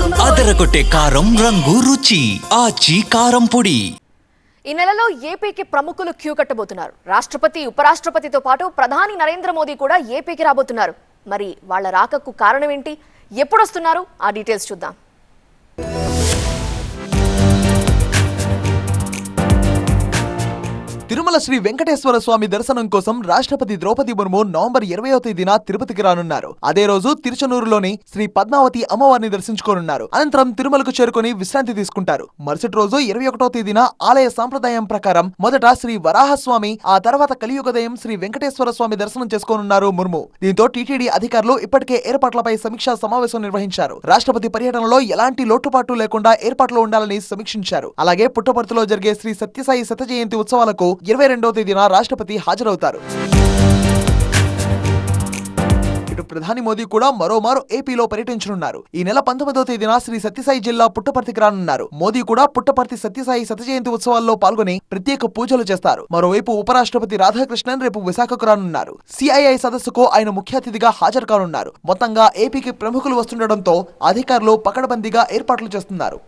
అదరగొట్టే కారం రంగు రుచి. ఆచి కారం పొడి. ఈ నెలలో ఏపీకి ప్రముఖులు క్యూ కట్టబోతున్నారు. రాష్ట్రపతి ఉపరాష్ట్రపతితో పాటు ప్రధాని నరేంద్ర మోదీ కూడా ఏపీకి రాబోతున్నారు. మరి వాళ్ళ రాకకు కారణం ఏంటి? ఎప్పుడు వస్తున్నారు? ఆ డీటెయిల్స్ చూద్దాం. తిరుమల శ్రీ వెంకటేశ్వర స్వామి దర్శనం కోసం రాష్ట్రపతి ద్రౌపది ముర్ము నవంబర్ ఇరవయో తేదీన తిరుపతికి రానున్నారు. అదే రోజు తిరుచనూరులోని శ్రీ పద్మావతి అమ్మవారిని దర్శించుకోనున్నారు. అనంతరం తిరుమలకు చేరుకుని విశ్రాంతి తీసుకుంటారు. మరుసటి రోజు ఇరవై ఒకటో తేదీన ఆలయ సాంప్రదాయం ప్రకారం మొదట శ్రీ వరాహస్వామి ఆ తర్వాత కలియుగదయం శ్రీ వెంకటేశ్వర స్వామి దర్శనం చేసుకోనున్నారు ముర్ము. దీంతో టీటీడీ అధికారులు ఇప్పటికే ఏర్పాట్లపై సమీక్షా సమావేశం నిర్వహించారు. రాష్ట్రపతి పర్యటనలో ఎలాంటి లోటుపాటు లేకుండా ఏర్పాట్లు ఉండాలని సమీక్షించారు. అలాగే పుట్టపర్తిలో జరిగే శ్రీ సత్యసాయి శత జయంతి ఉత్సవాలకు ఇరవై రెండవ తేదీన రాష్ట్రపతి హాజరవుతారు. ఇటు ప్రధాని మోదీ కూడా మరోమారు ఏపీలో పర్యటించనున్నారు. ఈ నెల పంతొమ్మిదవ తేదీన శ్రీ సత్యసాయి జిల్లా పుట్టపర్తికి రానున్నారు. మోదీ కూడా పుట్టపర్తి సత్యసాయి శత జయంతి ఉత్సవాల్లో పాల్గొని ప్రత్యేక పూజలు చేస్తారు. మరోవైపు ఉపరాష్ట్రపతి రాధాకృష్ణన్ రేపు విశాఖకు రానున్నారు. సిఐఐ సదస్సుకు ఆయన ముఖ్య అతిథిగా హాజరు కానున్నారు. మొత్తంగా ఏపీకి ప్రముఖులు వస్తుండటంతో అధికారులు పకడబందీగా ఏర్పాట్లు చేస్తున్నారు.